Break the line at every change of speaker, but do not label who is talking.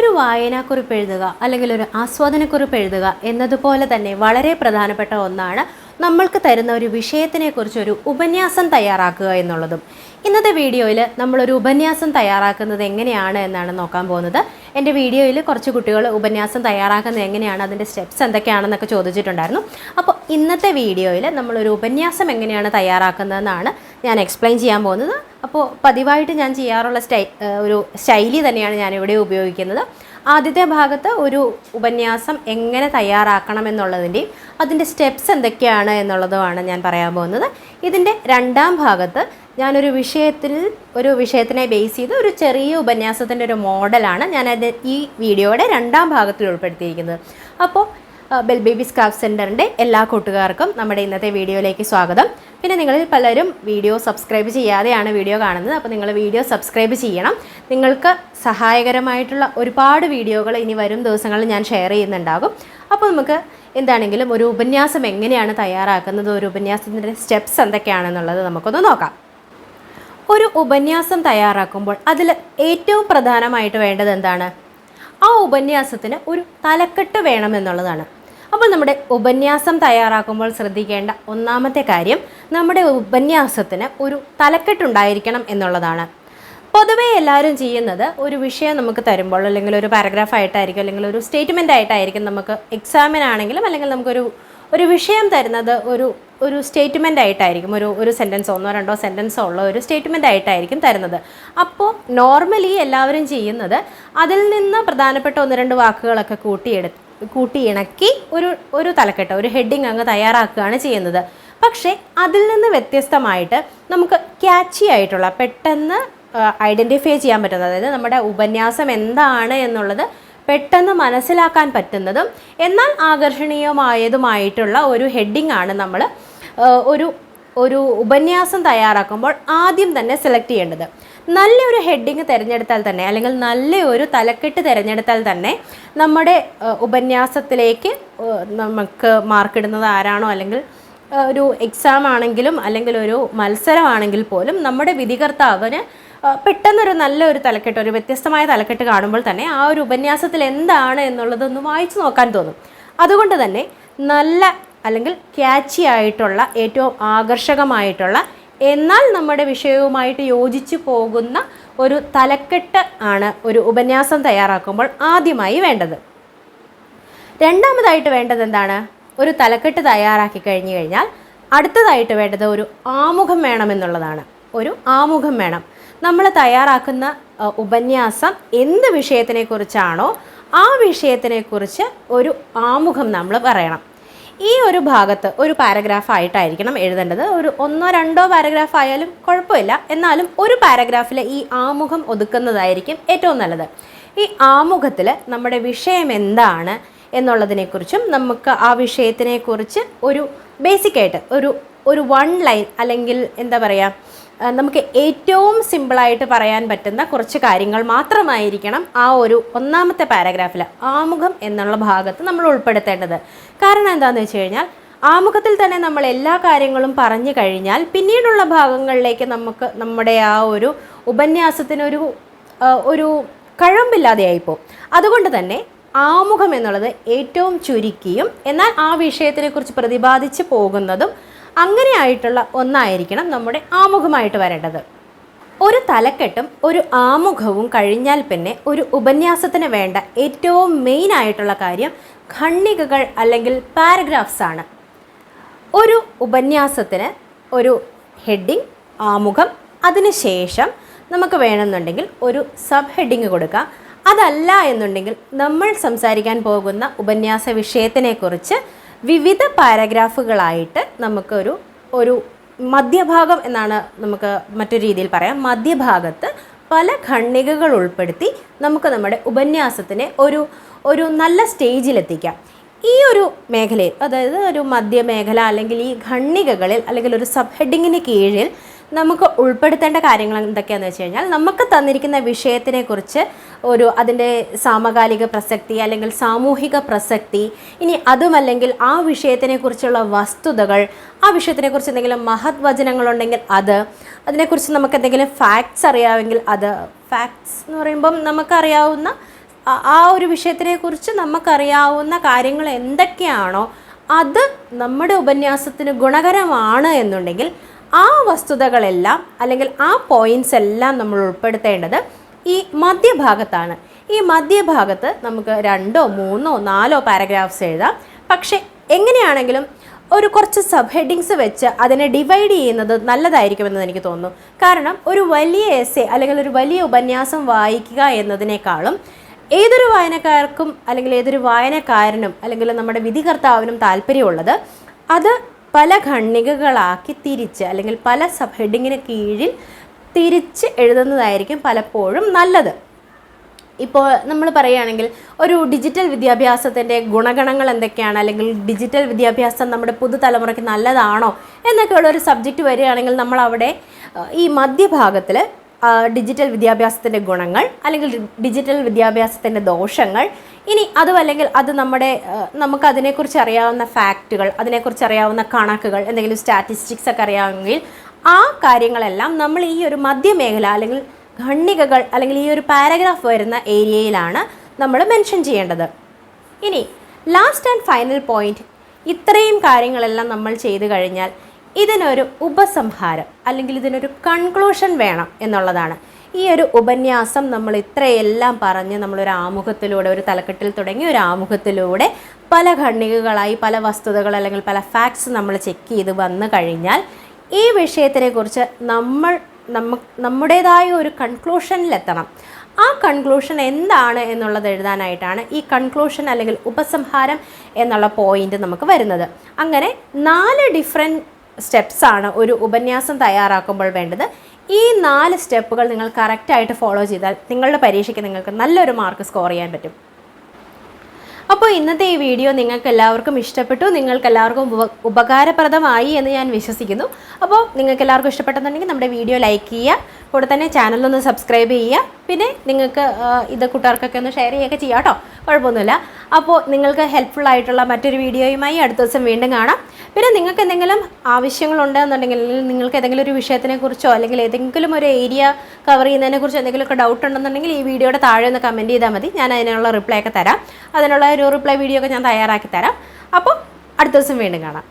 ഒരു വായനാക്കുറിപ്പ് എഴുതുക അല്ലെങ്കിൽ ഒരു ആസ്വാദനക്കുറിപ്പ് എഴുതുക എന്നതുപോലെ തന്നെ വളരെ പ്രധാനപ്പെട്ട ഒന്നാണ് നമ്മൾക്ക് തരുന്ന ഒരു വിഷയത്തിനെക്കുറിച്ച് ഒരു ഉപന്യാസം തയ്യാറാക്കുക എന്നുള്ളതും. ഇന്നത്തെ വീഡിയോയിൽ നമ്മളൊരു ഉപന്യാസം തയ്യാറാക്കുന്നത് എങ്ങനെയാണ് എന്നാണ് നോക്കാൻ പോകുന്നത്. എന്റെ വീഡിയോയിൽ കുറച്ച് കുട്ടികൾ ഉപന്യാസം തയ്യാറാക്കുന്നത് എങ്ങനെയാണ് അതിന്റെ സ്റ്റെപ്സ് എന്തൊക്കെയാണെന്നൊക്കെ ചോദിച്ചിട്ടുണ്ടായിരുന്നു. അപ്പോൾ ഇന്നത്തെ വീഡിയോയിൽ നമ്മളൊരു ഉപന്യാസം എങ്ങനെയാണ് തയ്യാറാക്കുന്നതെന്നാണ് ഞാൻ എക്സ്പ്ലെയിൻ ചെയ്യാൻ പോകുന്നത്. അപ്പോൾ പതിവായിട്ട് ഞാൻ ചെയ്യാറുള്ള സ്റ്റൈ ഒരു ശൈലി തന്നെയാണ് ഞാനിവിടെ ഉപയോഗിക്കുന്നത്. ആദ്യത്തെ ഭാഗത്ത് ഒരു ഉപന്യാസം എങ്ങനെ തയ്യാറാക്കണം എന്നുള്ളതിന്റെയും അതിന്റെ സ്റ്റെപ്സ് എന്തൊക്കെയാണ് എന്നുള്ളതുമാണ് ഞാൻ പറയാൻ പോകുന്നത്. ഇതിന്റെ രണ്ടാം ഭാഗത്ത് ഞാനൊരു വിഷയത്തിൽ ഒരു വിഷയത്തിനെ ബേസ് ചെയ്ത് ഒരു ചെറിയ ഉപന്യാസത്തിന്റെ ഒരു മോഡലാണ് ഞാനത് ഈ വീഡിയോയുടെ രണ്ടാം ഭാഗത്തിൽ ഉൾപ്പെടുത്തിയിരിക്കുന്നത്. അപ്പോൾ ബെൽ ബേബി സ്കാഫ് സെന്ററിന്റെ എല്ലാ കൂട്ടുകാർക്കും നമ്മുടെ ഇന്നത്തെ വീഡിയോയിലേക്ക് സ്വാഗതം. പിന്നെ നിങ്ങളിൽ പലരും വീഡിയോ സബ്സ്ക്രൈബ് ചെയ്യാതെയാണ് വീഡിയോ കാണുന്നത്. അപ്പോൾ നിങ്ങൾ വീഡിയോ സബ്സ്ക്രൈബ് ചെയ്യണം. നിങ്ങൾക്ക് സഹായകരമായിട്ടുള്ള ഒരുപാട് വീഡിയോകൾ ഇനി വരും ദിവസങ്ങളിൽ ഞാൻ ഷെയർ ചെയ്യുന്നുണ്ടാകും. അപ്പോൾ നമുക്ക് എന്താണെങ്കിലും ഒരു ഉപന്യാസം എങ്ങനെയാണ് തയ്യാറാക്കുന്നത് ഒരു ഉപന്യാസത്തിന്റെ സ്റ്റെപ്സ് എന്തൊക്കെയാണെന്നുള്ളത് നമുക്കൊന്ന് നോക്കാം. ഒരു ഉപന്യാസം തയ്യാറാക്കുമ്പോൾ അതിൽ ഏറ്റവും പ്രധാനമായിട്ട് വേണ്ടത് എന്താണ്? ആ ഉപന്യാസത്തിന് ഒരു തലക്കെട്ട് വേണമെന്നുള്ളതാണ് അപ്പോൾ നമ്മുടെ ഉപന്യാസം തയ്യാറാക്കുമ്പോൾ ശ്രദ്ധിക്കേണ്ട ഒന്നാമത്തെ കാര്യം നമ്മുടെ ഉപന്യാസത്തിന് ഒരു തലക്കെട്ടുണ്ടായിരിക്കണം എന്നുള്ളതാണ്. പൊതുവേ എല്ലാവരും ചെയ്യുന്നത് ഒരു വിഷയം നമുക്ക് തരുമ്പോൾ അല്ലെങ്കിൽ ഒരു പാരഗ്രാഫ് ആയിട്ടായിരിക്കും അല്ലെങ്കിൽ ഒരു സ്റ്റേറ്റ്മെന്റ് ആയിട്ടായിരിക്കും നമുക്ക് എക്സാമിനാണെങ്കിലും അല്ലെങ്കിൽ നമുക്കൊരു ഒരു വിഷയം തരുന്നത് ഒരു ഒരു സ്റ്റേറ്റ്മെന്റ് ആയിട്ടായിരിക്കും. ഒരു ഒരു സെന്റൻസോ ഒന്നോ രണ്ടോ സെന്റൻസോ ഉള്ള ഒരു സ്റ്റേറ്റ്മെന്റ് ആയിട്ടായിരിക്കും തരുന്നത്. അപ്പോൾ നോർമലി എല്ലാവരും ചെയ്യുന്നത് അതിൽ നിന്ന് പ്രധാനപ്പെട്ട ഒന്ന് രണ്ട് വാക്കുകളൊക്കെ കൂട്ടിയെടു കൂട്ടിയിണക്കി ഒരു ഒരു തലക്കെട്ട് ഒരു ഹെഡിങ് അങ്ങ് തയ്യാറാക്കുകയാണ് ചെയ്യുന്നത്. പക്ഷേ അതിൽ നിന്ന് വ്യത്യസ്തമായിട്ട് നമുക്ക് ക്യാച്ചി ആയിട്ടുള്ള പെട്ടെന്ന് ഐഡന്റിഫൈ ചെയ്യാൻ പറ്റുന്നത് അതായത് നമ്മുടെ ഉപന്യാസം എന്താണ് എന്നുള്ളത് പെട്ടെന്ന് മനസ്സിലാക്കാൻ പറ്റുന്നതും എന്നാൽ ആകർഷണീയമായതുമായിട്ടുള്ള ഒരു ഹെഡിങ് ആണ് നമ്മൾ ഒരു ഒരു ഉപന്യാസം തയ്യാറാക്കുമ്പോൾ ആദ്യം തന്നെ സെലക്ട് ചെയ്യേണ്ടത്. നല്ലൊരു ഹെഡിങ് തിരഞ്ഞെടുത്താൽ തന്നെ അല്ലെങ്കിൽ നല്ലൊരു തലക്കെട്ട് തിരഞ്ഞെടുത്താൽ തന്നെ നമ്മുടെ ഉപന്യാസത്തിലേക്ക് നമുക്ക് മാർക്കിടുന്നത് ആരാണോ അല്ലെങ്കിൽ ഒരു എക്സാം ആണെങ്കിലും അല്ലെങ്കിൽ ഒരു മത്സരമാണെങ്കിൽ പോലും നമ്മുടെ വിധികർത്താവിന് പെട്ടെന്നൊരു നല്ലൊരു തലക്കെട്ട് ഒരു വ്യത്യസ്തമായ തലക്കെട്ട് കാണുമ്പോൾ തന്നെ ആ ഒരു ഉപന്യാസത്തിൽ എന്താണ് എന്നുള്ളതൊന്ന് വായിച്ചു നോക്കാൻ തോന്നും. അതുകൊണ്ട് തന്നെ നല്ല അല്ലെങ്കിൽ ക്യാച്ചി ആയിട്ടുള്ള ഏറ്റവും ആകർഷകമായിട്ടുള്ള എന്നാൽ നമ്മുടെ വിഷയവുമായിട്ട് യോജിച്ചു പോകുന്ന ഒരു തലക്കെട്ട് ആണ് ഒരു ഉപന്യാസം തയ്യാറാക്കുമ്പോൾ ആദ്യമായി വേണ്ടത്. രണ്ടാമതായിട്ട് വേണ്ടത് എന്താണ്? ഒരു തലക്കെട്ട് തയ്യാറാക്കി കഴിഞ്ഞു കഴിഞ്ഞാൽ അടുത്തതായിട്ട് വേണ്ടത് ഒരു ആമുഖം വേണമെന്നുള്ളതാണ് ഒരു ആമുഖം വേണം. നമ്മൾ തയ്യാറാക്കുന്ന ഉപന്യാസം എന്ത് വിഷയത്തിനെക്കുറിച്ചാണോ ആ വിഷയത്തിനെക്കുറിച്ച് ഒരു ആമുഖം നമ്മൾ പറയണം. ഈ ഒരു ഭാഗത്ത് ഒരു പാരഗ്രാഫ് ആയിട്ടായിരിക്കണം എഴുതേണ്ടത്. ഒരു ഒന്നോ രണ്ടോ പാരഗ്രാഫ് ആയാലും കുഴപ്പമില്ല. എന്നാലും ഒരു പാരഗ്രാഫിൽ ഈ ആമുഖം ഒതുക്കുന്നതായിരിക്കും ഏറ്റവും നല്ലത്. ഈ ആമുഖത്തിൽ നമ്മുടെ വിഷയം എന്താണ് എന്നുള്ളതിനെക്കുറിച്ചും നമുക്ക് ആ വിഷയത്തിനെക്കുറിച്ച് ഒരു ബേസിക്കായിട്ട് ഒരു ഒരു വൺ ലൈൻ അല്ലെങ്കിൽ എന്താ പറയുക നമുക്ക് ഏറ്റവും സിമ്പിളായിട്ട് പറയാൻ പറ്റുന്ന കുറച്ച് കാര്യങ്ങൾ മാത്രമായിരിക്കണം ആ ഒരു ഒന്നാമത്തെ പാരഗ്രാഫിൽ ആമുഖം എന്നുള്ള ഭാഗത്ത് നമ്മൾ ഉൾപ്പെടുത്തേണ്ടത്. കാരണം എന്താണെന്ന് വെച്ച് കഴിഞ്ഞാൽ ആമുഖത്തിൽ തന്നെ നമ്മൾ എല്ലാ കാര്യങ്ങളും പറഞ്ഞു കഴിഞ്ഞാൽ പിന്നീടുള്ള ഭാഗങ്ങളിലേക്ക് നമുക്ക് നമ്മുടെ ആ ഒരു ഉപന്യാസത്തിനൊരു ഒരു കഴമ്പില്ലാതെയായിപ്പോവും അതുകൊണ്ട് തന്നെ ആമുഖം എന്നുള്ളത് ഏറ്റവും ചുരുക്കിയും എന്നാൽ ആ വിഷയത്തിനെക്കുറിച്ച് പ്രതിപാദിച്ച് പോകുന്നതും അങ്ങനെയായിട്ടുള്ള ഒന്നായിരിക്കണം നമ്മുടെ ആമുഖമായിട്ട് വരേണ്ടത്. ഒരു തലക്കെട്ടും ഒരു ആമുഖവും കഴിഞ്ഞാൽ പിന്നെ ഒരു ഉപന്യാസത്തിന് വേണ്ട ഏറ്റവും മെയിൻ ആയിട്ടുള്ള കാര്യം ഖണ്ണികകൾ അല്ലെങ്കിൽ പാരഗ്രാഫ്സ് ആണ്. ഒരു ഉപന്യാസത്തിന് ഒരു ഹെഡിങ് ആമുഖം അതിനുശേഷം നമുക്ക് വേണമെന്നുണ്ടെങ്കിൽ ഒരു സബ് ഹെഡിങ് കൊടുക്കാം. അതല്ല എന്നുണ്ടെങ്കിൽ നമ്മൾ സംസാരിക്കാൻ പോകുന്ന ഉപന്യാസ വിഷയത്തിനെക്കുറിച്ച് വിവിധ പാരഗ്രാഫുകളായിട്ട് നമുക്കൊരു ഒരു മധ്യഭാഗം എന്നാണ് നമുക്ക് മറ്റൊരു രീതിയിൽ പറയാം. മധ്യഭാഗത്ത് പല ഖണ്ഡികകൾ ഉൾപ്പെടുത്തി നമുക്ക് നമ്മുടെ ഉപന്യാസത്തിനെ ഒരു ഒരു നല്ല സ്റ്റേജിലെത്തിക്കാം. ഈ ഒരു മേഖലയിൽ അതായത് ഒരു മധ്യമേഖല അല്ലെങ്കിൽ ഈ ഖണ്ഡികകളിൽ അല്ലെങ്കിൽ ഒരു സബ് ഹെഡിങ്ങിന് കീഴിൽ നമുക്ക് ഉൾപ്പെടുത്തേണ്ട കാര്യങ്ങൾ എന്തൊക്കെയാണെന്ന് വെച്ച് കഴിഞ്ഞാൽ നമുക്ക് തന്നിരിക്കുന്ന വിഷയത്തിനെക്കുറിച്ച് ഒരു അതിന്റെ സാമകാലിക പ്രസക്തി അല്ലെങ്കിൽ സാമൂഹിക പ്രസക്തി ഇനി അതുമല്ലെങ്കിൽ ആ വിഷയത്തിനെക്കുറിച്ചുള്ള വസ്തുതകൾ ആ വിഷയത്തിനെക്കുറിച്ച് എന്തെങ്കിലും മഹത് വചനങ്ങളുണ്ടെങ്കിൽ അത് അതിനെക്കുറിച്ച് നമുക്ക് എന്തെങ്കിലും ഫാക്ട്സ് അറിയാമെങ്കിൽ അത്. ഫാക്ട്സ് എന്ന് പറയുമ്പം നമുക്കറിയാവുന്ന ആ- ഒരു വിഷയത്തിനെക്കുറിച്ച് നമുക്കറിയാവുന്ന കാര്യങ്ങൾ എന്തൊക്കെയാണോ അത് നമ്മുടെ ഉപന്യാസത്തിന് ഗുണകരമാണ് എന്നുണ്ടെങ്കിൽ ആ വസ്തുതകളെല്ലാം അല്ലെങ്കിൽ ആ പോയിന്റ്സ് എല്ലാം നമ്മൾ ഉൾപ്പെടുത്തേണ്ടത് ഈ മധ്യഭാഗത്താണ്. ഈ മധ്യഭാഗത്ത് നമുക്ക് രണ്ടോ മൂന്നോ നാലോ പാരഗ്രാഫ്സ് എഴുതാം. പക്ഷേ എങ്ങനെയാണെങ്കിലും ഒരു കുറച്ച് സബ് ഹെഡിങ്സ് വെച്ച് അതിനെ ഡിവൈഡ് ചെയ്യുന്നത് നല്ലതായിരിക്കുമെന്ന് എനിക്ക് തോന്നുന്നു. കാരണം ഒരു വലിയ എസ്സേ അല്ലെങ്കിൽ ഒരു വലിയ ഉപന്യാസം വായിക്കുക എന്നതിനേക്കാളും ഏതൊരു വായനക്കാർക്കും അല്ലെങ്കിൽ ഏതൊരു വായനക്കാരനും അല്ലെങ്കിൽ നമ്മുടെ വിധികർത്താവിനും താല്പര്യമുള്ളത് അത് പല ഖണ്ഡികകളാക്കി തിരിച്ച് അല്ലെങ്കിൽ പല സബ് ഹെഡിങ്ങിന് കീഴിൽ തിരിച്ച് എഴുതുന്നതായിരിക്കും പലപ്പോഴും നല്ലത്. ഇപ്പോൾ നമ്മൾ പറയുകയാണെങ്കിൽ ഒരു ഡിജിറ്റൽ വിദ്യാഭ്യാസത്തിന്റെ ഗുണഗണങ്ങൾ എന്തൊക്കെയാണ്? അല്ലെങ്കിൽ ഡിജിറ്റൽ വിദ്യാഭ്യാസം നമ്മുടെ പുതുതലമുറയ്ക്ക് നല്ലതാണോ? എന്നൊക്കെയുള്ള ഒരു സബ്ജക്റ്റ് വരികയാണെങ്കിൽ നമ്മൾ അവിടെ ഈ മധ്യഭാഗത്തിൽ ഡിജിറ്റൽ വിദ്യാഭ്യാസത്തിന്റെ ഗുണങ്ങൾ അല്ലെങ്കിൽ ഡിജിറ്റൽ വിദ്യാഭ്യാസത്തിന്റെ ദോഷങ്ങൾ. ഇനി അതും അല്ലെങ്കിൽ അത് നമ്മുടെ നമുക്ക് അതിനെക്കുറിച്ച് അറിയാവുന്ന ഫാക്റ്റുകൾ അതിനെക്കുറിച്ച് അറിയാവുന്ന കണക്കുകൾ എന്തെങ്കിലും സ്റ്റാറ്റിസ്റ്റിക്സ് ഒക്കെ അറിയാമെങ്കിൽ ആ കാര്യങ്ങളെല്ലാം നമ്മൾ ഈ ഒരു മധ്യമേഖല അല്ലെങ്കിൽ ഖണ്ഡികകൾ അല്ലെങ്കിൽ ഈ ഒരു പാരഗ്രാഫ് വരുന്ന ഏരിയയിലാണ് നമ്മൾ മെൻഷൻ ചെയ്യേണ്ടത്. ഇനി ലാസ്റ്റ് ആൻഡ് ഫൈനൽ പോയിന്റ് ഇത്രയും കാര്യങ്ങളെല്ലാം നമ്മൾ ചെയ്തു കഴിഞ്ഞാൽ ഇതിനൊരു ഉപസംഹാരം അല്ലെങ്കിൽ ഇതിനൊരു കൺക്ലൂഷൻ വേണം എന്നുള്ളതാണ്. ഈ ഒരു ഉപന്യാസം നമ്മൾ ഇത്രയെല്ലാം പറഞ്ഞ് നമ്മളൊരു ആമുഖത്തിലൂടെ ഒരു തലക്കെട്ടിൽ തുടങ്ങി ഒരു ആമുഖത്തിലൂടെ പല ഖണ്ഡികകളായി പല വസ്തുതകൾ അല്ലെങ്കിൽ പല ഫാക്ട്സ് നമ്മൾ ചെക്ക് ചെയ്ത് വന്നു കഴിഞ്ഞാൽ ഈ വിഷയത്തിനെക്കുറിച്ച് നമ്മൾ നമ്മ നമ്മുടേതായ ഒരു കൺക്ലൂഷനിലെത്തണം ആ കൺക്ലൂഷൻ എന്താണ് എന്നുള്ളത് എഴുതാനായിട്ടാണ് ഈ കൺക്ലൂഷൻ അല്ലെങ്കിൽ ഉപസംഹാരം എന്നുള്ള പോയിന്റ് നമുക്ക് വരുന്നത്. അങ്ങനെ നാല് ഡിഫറെന്റ് സ്റ്റെപ്സാണ് ഒരു ഉപന്യാസം തയ്യാറാക്കുമ്പോൾ വേണ്ടത്. ഈ നാല് സ്റ്റെപ്പുകൾ നിങ്ങൾ കറക്റ്റായിട്ട് ഫോളോ ചെയ്താൽ നിങ്ങളുടെ പരീക്ഷയ്ക്ക് നിങ്ങൾക്ക് നല്ലൊരു മാർക്ക് സ്കോർ ചെയ്യാൻ പറ്റും. അപ്പോൾ ഇന്നത്തെ ഈ വീഡിയോ നിങ്ങൾക്ക് എല്ലാവർക്കും ഇഷ്ടപ്പെട്ടു. നിങ്ങൾക്ക് എല്ലാവർക്കും ഉപ ഉപകാരപ്രദമായി എന്ന് ഞാൻ വിശ്വസിക്കുന്നു. അപ്പോൾ നിങ്ങൾക്ക് എല്ലാവർക്കും ഇഷ്ടപ്പെട്ടെന്നുണ്ടെങ്കിൽ നമ്മുടെ വീഡിയോ ലൈക്ക് ചെയ്യുക. കൂടെ തന്നെ ചാനലൊന്ന് സബ്സ്ക്രൈബ് ചെയ്യുക. പിന്നെ നിങ്ങൾക്ക് ഇത് കൂട്ടുകാർക്കൊക്കെ ഒന്ന് ഷെയർ ചെയ്യുകയൊക്കെ ചെയ്യാം കേട്ടോ. കുഴപ്പമൊന്നുമില്ല. അപ്പോൾ നിങ്ങൾക്ക് ഹെൽപ്ഫുൾ ആയിട്ടുള്ള മറ്റൊരു വീഡിയോയുമായി അടുത്ത ദിവസം വീണ്ടും കാണാം. പിന്നെ നിങ്ങൾക്ക് എന്തെങ്കിലും ആവശ്യങ്ങളുണ്ടെന്നുണ്ടെങ്കിൽ അല്ലെങ്കിൽ നിങ്ങൾക്ക് ഏതെങ്കിലും ഒരു വിഷയത്തിനെ കുറിച്ചോ അല്ലെങ്കിൽ ഏതെങ്കിലും ഒരു ഏരിയ കവർ ചെയ്യുന്നതിനെ കുറിച്ചോ എന്തെങ്കിലുമൊക്കെ ഡൗട്ട് ഉണ്ടെന്നുണ്ടെങ്കിൽ ഈ വീഡിയോയുടെ താഴെ ഒന്ന് കമന്റ് ചെയ്താൽ മതി. ഞാൻ അതിനുള്ള റിപ്ലൈ ഒക്കെ തരാം. അതിനുള്ള ഒരു റിപ്ലൈ വീഡിയോ ഒക്കെ ഞാൻ തയ്യാറാക്കി തരാം. അപ്പോൾ അടുത്ത ദിവസം വീണ്ടും കാണാം.